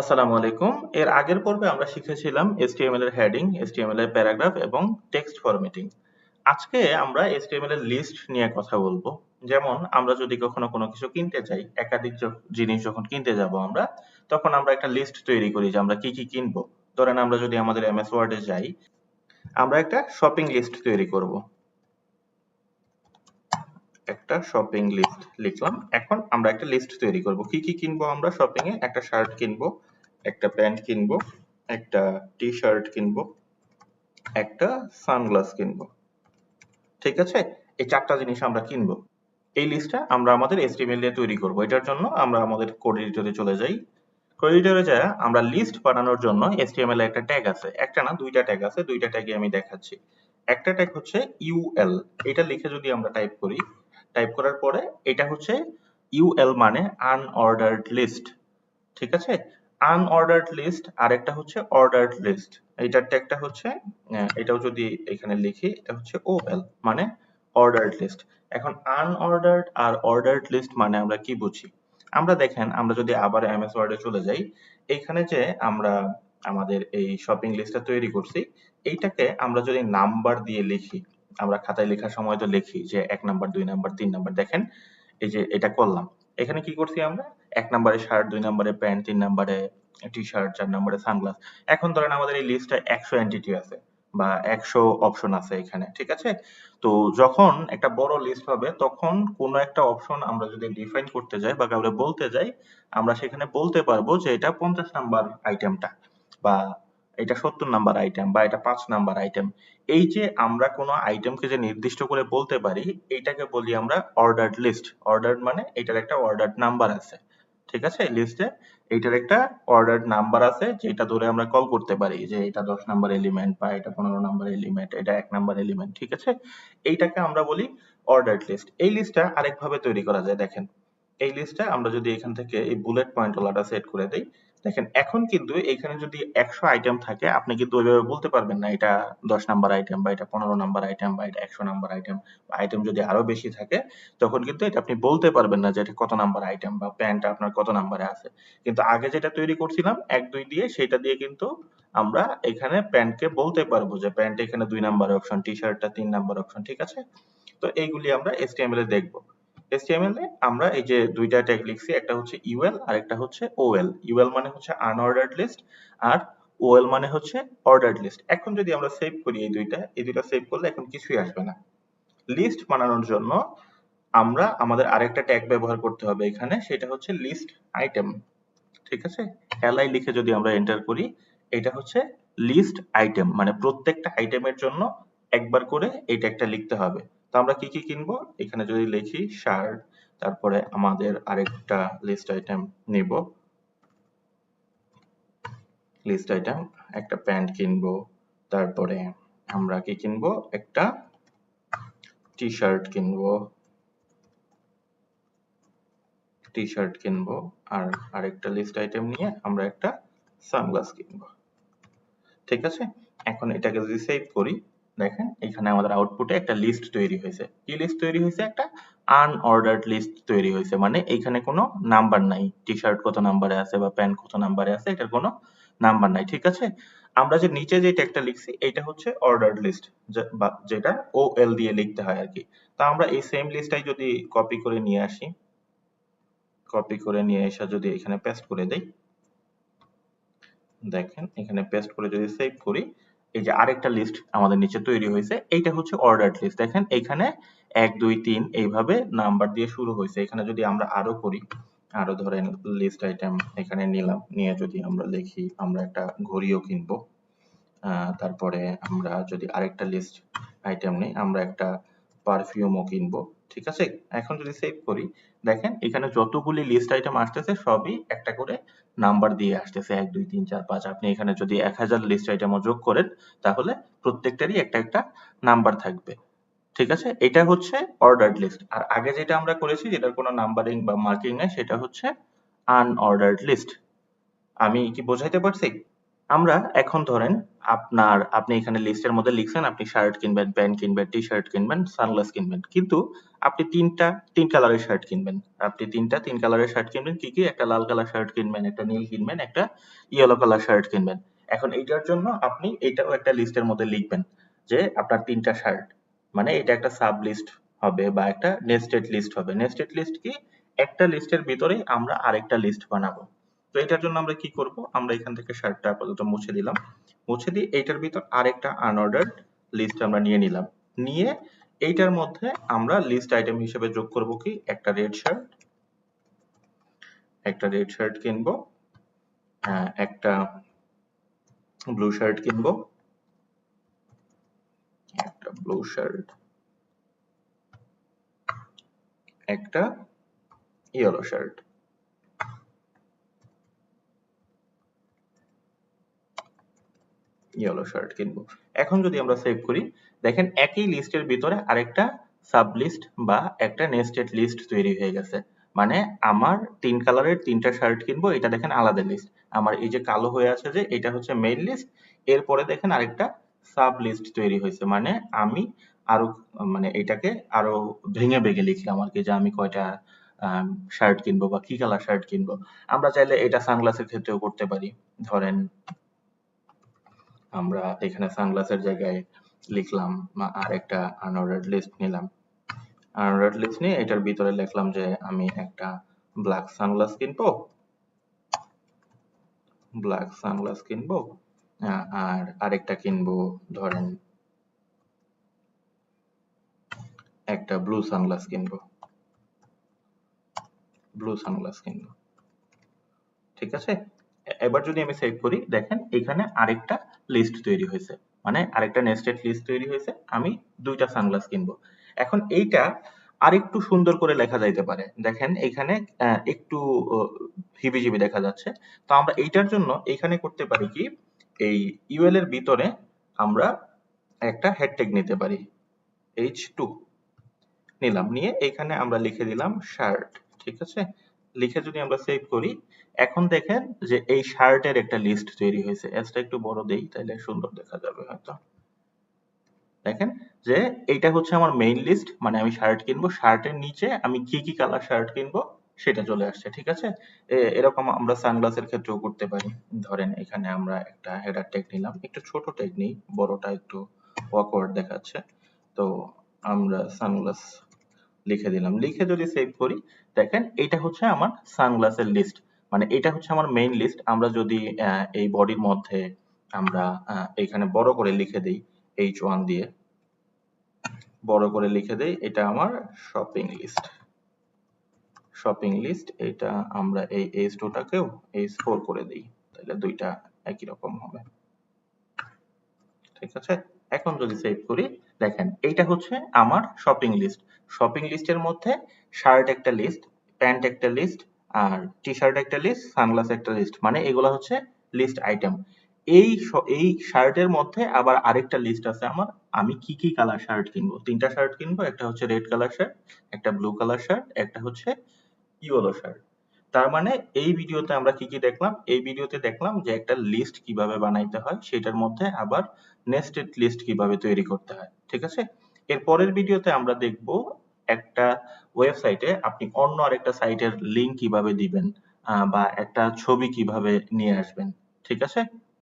আসসালামু আলাইকুম। এর আগের পর্বে আমরা শিখেছিলাম HTML এর হেডিং HTML এর প্যারাগ্রাফ এবং টেক্সট ফরম্যাটিং আজকে আমরা HTML এর লিস্ট নিয়ে কথা বলব। যেমন, আমরা যদি কখনো কোনো কিছু কিনতে চাই, একাধিক জিনিস যখন কিনতে যাব আমরা, তখন আমরা একটা লিস্ট তৈরি করি যে আমরা কি কি কিনবো। ধরেন আমরা যদি আমাদের এমএস ওয়ার্ডে যাই, আমরা একটা শপিং লিস্ট তৈরি করব। একটা শপিং লিস্ট লিখলাম। এখন আমরা একটা লিস্ট তৈরি করব। কি কি কিনবো আমরা শপিং এ? একটা শার্ট কিনবো একটা প্যান্ট কিনবো, একটা টি শার্ট কিনবো, একটা সানগ্লাস কিনবো। ঠিক আছে? এই চারটা জিনিস আমরা কিনবো। এই লিস্টটা আমরা আমাদের এসটিএমএল দিয়ে তৈরি করব। এটার জন্য আমরা আমাদের কোড এডিটরে চলে যাই। কোড এডিটরে যায়, আমরা লিস্ট বানানোর জন্য এসটিএমএল একটা ট্যাগ আছে। একটা না, দুইটা ট্যাগ আছে। দুইটা ট্যাগে আমি দেখাচ্ছি। একটা ট্যাগ হচ্ছে ইউএল এটা লিখে যদি আমরা টাইপ করি টাইপ করার পরে এটা হচ্ছে ইউএল মানে আনঅর্ডার্ড লিস্ট ঠিক আছে? আনঅর্ডার্ড লিস্ট আর একটা হচ্ছে অর্ডার্ড লিস্ট এইটার ট্যাগটা হচ্ছে এটাও যদি এখানে লিখি, এটা হচ্ছে ওএল মানে অর্ডার্ড লিস্ট এখন আনঅর্ডার্ড আর অর্ডার্ড লিস্ট মানে আমরা কি বুঝি? আমরা দেখেন, আমরা যদি আবার এমএস ওয়ার্ডে চলে যাই এইখানে যে আমরা আমাদের এই শপিং লিস্টটা তৈরি করছি, এইটাকে আমরা যদি নাম্বার দিয়ে লিখি, আমরা খাতায় লেখার সময় তো লিখি যে এক নাম্বার, দুই নাম্বার, তিন নাম্বার, দেখেন, এই যে এটা করলাম। এখানে কি করছি আমরা? এক নম্বরে শার্ট দুই নম্বরে প্যান্ট তিন নম্বরে টি শার্ট চার নম্বরে সানগ্লাস এখন ধরেন আমাদের এই লিস্টে একশো এন্টিটি আছে বা একশো অপশন আছে এখানে, ঠিক আছে? তো যখন একটা বড় লিস্ট হবে, তখন কোনো একটা অপশন আমরা যদি ডিফাইন করতে যাই বা কাউকে বলতে যাই, আমরা সেখানে বলতে পারব যে এটা পঞ্চাশ নাম্বার আইটেমটা বা এটা সত্তর নাম্বার আইটেম বা এটা পাঁচ নাম্বার আইটেম এই যে আমরা কোনো আইটেমকে যে নির্দিষ্ট করে বলতে পারি, এইটাকে বলি আমরা অর্ডার লিস্ট অর্ডার মানে এটার একটা অর্ডার নাম্বার আছে। ঠিক আছে? লিস্টে এইটার একটা অর্ডার নাম্বার আছে, যেটা ধরে আমরা কল করতে পারি যে এটা দশ নাম্বার এলিমেন্ট বা এটা পনেরো নাম্বার এলিমেন্ট এটা এক নাম্বার এলিমেন্ট ঠিক আছে? এইটাকে আমরা বলি অর্ডার লিস্ট এই লিস্টটা আরেকভাবে তৈরি করা যায়, দেখেন। এই লিস্টে আমরা যদি এখান থেকে এই বুলেট পয়েন্ট ওয়ালাটা সেট করে দেই, দেখেন এখন কিন্তু এখানে যদি একশো আইটেম থাকে, আপনি কিন্তু ওইভাবে বলতে পারবেন না এটা দশ নাম্বার আইটেম বা এটা পনেরো নাম্বার আইটেম বা এটা একশো নাম্বার আইটেম বা আইটেম যদি আরও বেশি থাকে, তখন কিন্তু এটা আপনি বলতে পারবেন না যে এটা কত নাম্বার আইটেম বা প্যান্ট আপনার কত নাম্বারে আছে। কিন্তু আগে যেটা তৈরি করছিলাম, এক, দুই দিয়ে, সেটা দিয়ে কিন্তু আমরা এখানে প্যান্টকে বলতে পারব যে প্যান্ট এখানে দুই নাম্বার অপশন টি শার্টটা তিন নাম্বার অপশন ঠিক আছে? তো এইগুলি আমরা এসটিএমএল এ দেখব। HTML এ আমরা এই যে দুইটা ট্যাগ লিখছি, একটা হচ্ছে UL আর একটা হচ্ছে OL UL মানে হচ্ছে আনঅর্ডার্ড লিস্ট আর OL মানে হচ্ছে অর্ডার্ড লিস্ট এখন যদি আমরা সেভ করি এই দুইটা এই দুইটা সেভ করলে এখন কিছুই আসবে না। লিস্ট বানানোর জন্য আমরা আমাদের আরেকটা ট্যাগ ব্যবহার করতে হবে এখানে, সেটা হচ্ছে লিস্ট আইটেম ঠিক আছে? এলআই লিখে যদি আমরা এন্টার করি, এটা হচ্ছে লিস্ট আইটেম মানে প্রত্যেকটা আইটেমের জন্য একবার করে এই ট্যাগটা লিখতে হবে। তো আমরা কি কি কিনবো? এখানে যদি লিখি শার্ট তারপরে আমাদের আরেকটা লিস্ট আইটেম নিব। লিস্ট আইটেম একটা প্যান্ট কিনবো, তারপরে আমরা কি কিনবো? একটা টি শার্ট কিনবো। টি শার্ট কিনবো, আর আরেকটা লিস্ট আইটেম নিয়ে আমরা একটা সানগ্লাস কিনবো। ঠিক আছে? এখন এটাকে যদি সেভ করি দেখেন, এখানে আমাদের আউটপুটে একটা লিস্ট তৈরি হয়েছে। কি লিস্ট তৈরি হয়েছে? একটা আনঅর্ডার্ড লিস্ট তৈরি হয়েছে। মানে এখানে কোনো নাম্বার নাই। টি শার্ট কত নাম্বারে আছে বা প্যান্ট কত নাম্বারে আছে, এটার কোনো নাম্বার নাই, ঠিক আছে? আমরা যে নিচে যে ট্যাগটা লিখছি, এটা হচ্ছে অর্ডার্ড লিস্ট যেটা ও এল দিয়ে লিখতে হয় আর কি। তা আমরা এই সেম লিস্টটাই যদি কপি করে নিয়ে আসি কপি করে নিয়ে এসে যদি এখানে পেস্ট করে দেই, দেখেন, এখানে পেস্ট করে যদি সেভ করি এই যে আরেকটা লিস্ট আমাদের নিচে তৈরি হয়েছে, এইটা হচ্ছে অর্ডার্ড লিস্ট দেখেন এখানে এক, দুই, তিন এইভাবে নাম্বার দিয়ে শুরু হয়েছে। এখানে যদি আমরা আরও করি আরও ধরেন লিস্ট আইটেম এখানে নিলাম, নিয়ে যদি আমরা লিখি আমরা একটা ঘড়িও কিনবো। তারপরে আমরা যদি আরেকটা লিস্ট আইটেম নেই, আমরা একটা পারফিউমও কিনবো। ঠিক আছে? এখন যদি সেভ করি, দেখেন এখানে যতগুলি লিস্ট আইটেম আসতেছে, সবই একটা করে নাম্বার দিয়ে আসতেছে। এক, দুই, তিন, চার, পাঁচ। আপনি এখানে যদি এক হাজার লিস্ট আইটেমও যোগ করেন, তাহলে প্রত্যেকটারই একটা একটা নাম্বার থাকবে। ঠিক আছে? এটা হচ্ছে অর্ডার লিস্ট আর আগে যেটা আমরা করেছি, যেটার কোনো নাম্বারিং বা মার্কিং নেই, সেটা হচ্ছে আনঅর্ডার্ড লিস্ট আমি কি বোঝাইতে পারছি? আমরা এখন ধরেন আপনার, আপনি এখানে লিস্টের মধ্যে লিখছেন, আপনি শার্ট কিনবেন প্যান্ট কিনবেন টি শার্ট কিনবেন সানগ্লাস কিনবেন। কিন্তু আপনি তিনটা, তিন কালারের শার্ট কিনবেন। আপনি তিনটা, তিন কালারের শার্ট কিনবেন, কি কি? একটা লাল কালার শার্ট কিনবেন, একটা নীল কিনবেন, একটা ইয়েলো কালার শার্ট কিনবেন। এখন এইটার জন্য আপনি এটাও একটা লিস্টের মধ্যে লিখবেন যে আপনার তিনটা শার্ট মানে এটা একটা সাব লিস্ট হবে বা একটা নেস্টেড লিস্ট হবে। নেস্টেড লিস্ট কি? একটা লিস্টের ভিতরেই আমরা আরেকটা লিস্ট বানাবো। তো এটার জন্য আমরা কি করব? আমরা এখান থেকে শার্টটা আপাতত মুছে দিলাম। মুছে দিয়ে এইটার ভিতর আরেকটা আনঅর্ডার্ড লিস্ট আমরা নিয়ে নিলাম। নিয়ে এইটার মধ্যে আমরা লিস্ট আইটেম হিসেবে যোগ করব কি? একটা রেড শার্ট একটা রেড শার্ট কিনবো একটা ব্লু শার্ট কিনবো, একটা ব্লু শার্ট একটা ইয়েলো শার্ট ইয়েলো শার্ট কিনবো। এখন যদি আমরা সেভ করি, দেখেন একই লিস্টের ভিতরে আরেকটা সাব লিস্ট বা একটা নেস্টেড লিস্ট তৈরি হয়ে গেছে। মানে আমার তিন কালারের তিনটা শার্ট কিনবো, এটা দেখেন আলাদা লিস্ট আমার এই যে কালো হয়ে আছে যে, এটা হচ্ছে মেইন লিস্ট এরপরে দেখেন আরেকটা সাব লিস্ট তৈরি হয়েছে। মানে আমি আরও মানে এটাকে আরও ভেঙে ভেঙে লিখলাম আর কি যে আমি কয়টা শার্ট কিনবো বা কি কালার শার্ট কিনবো। আমরা চাইলে এটা সানগ্লাসের ক্ষেত্রেও করতে পারি। ধরেন আমরা এখানে সানগ্লাসের জায়গায় লিখলাম আর একটা আনঅর্ডার্ড লিস্ট নিলাম। আনঅর্ডার্ড লিস্ট নিয়ে এটার ভিতরে লিখলাম যে আমি একটা ব্ল্যাক সানগ্লাস কিনবো। ব্ল্যাক সানগ্লাস কিনবো আর আরেকটা কিনবো, ধরেন একটা ব্লু সানগ্লাস কিনবো। ব্লু সানগ্লাস কিনবো। ঠিক আছে? এবার যদি আমি সেভ করি, দেখেন এখানে আরেকটা লিস্ট তৈরি হয়েছে। মানে আরেকটা নেস্টেড লিস্ট তৈরি হয়েছে, আমি দুইটা সানগ্লাস কিনবো। এখন এইটা আরেকটু সুন্দর করে লেখা যাইতে পারে। দেখেন এখানে একটু হিবিজিবি দেখা যাচ্ছে। তো আমরা এইটার জন্য এখানে করতে পারি কি, এই ইউএল এর ভিতরে আমরা একটা হেডটেগ নিতে পারি। এইচ টু নিলাম। নিয়ে এখানে আমরা লিখে দিলাম শার্ট ঠিক আছে? লিখে যদি আমরা সেভ করি, এখন দেখেন যে এই শার্টের একটা লিস্ট তৈরি হয়েছে। এসটা একটু বড় দেই তাহলে সুন্দর দেখা যাবে হয়তো। দেখেন যে এইটা হচ্ছে আমার মেইন লিস্ট মানে আমি শার্ট কিনবো, শার্টের নিচে আমি কি কি কালার শার্ট কিনবো, সেটা চলে আসছে, ঠিক আছে? এরকম আমরা সানগ্লাসের ক্ষেত্রেও করতে পারি। ধরেন এখানে আমরা একটা হেডার ট্যাগ নিলাম, একটু ছোট ট্যাগ নিই, বড়টা একটু অকওয়ার্ড দেখাচ্ছে। তো আমরা সানগ্লাস লিখে দিলাম। লিখে যদি সেভ করি, দেখেন এটা হচ্ছে আমার সানগ্লাসের লিস্ট মানে এটা হচ্ছে আমার মেইন লিস্ট আমরা যদি এই বডির মধ্যে আমরা এখানে বড় করে লিখে দেই এইচ ওয়ান দিয়ে, বড় করে লিখে দেই এটা আমার শপিং লিস্ট শপিং লিস্ট এটা আমরা এই এইচ টুটাকেও এইচ ফোর করে দিই। তাহলে দুইটা একই রকম হবে। ঠিক আছে? এখন যদি সেভ করি, দেখেন এইটা হচ্ছে আমার শপিং লিস্ট শপিং লিস্টের মধ্যে শার্ট একটা লিস্ট প্যান্ট একটা লিস্ট আর টি শার্ট একটা লিস্ট সানগ্লাস একটা লিস্ট মানে এগুলো হচ্ছে লিস্ট আইটেম এই এই শার্টের মধ্যে আবার আরেকটা লিস্ট আছে আমার, আমি কি কি কালার শার্ট কিনবো? তিনটা শার্ট কিনবো, একটা হচ্ছে রেড কালার শার্ট একটা ব্লু কালার শার্ট একটা হচ্ছে ইয়েলো শার্ট তার মানে এই ভিডিওতে আমরা কি কি দেখলাম? এই ভিডিওতে দেখলাম যে একটা লিস্ট কীভাবে বানাইতে হয়, সেটার মধ্যে আবার নেস্টেড লিস্ট কীভাবে তৈরি করতে হয়, ঠিক আছে? এর পরের ভিডিওতে আমরা দেখব একটা ওয়েবসাইটে আপনি অন্য আরেকটা সাইটের লিংক কীভাবে দিবেন বা একটা ছবি কীভাবে নিয়ে আসবেন, ঠিক আছে?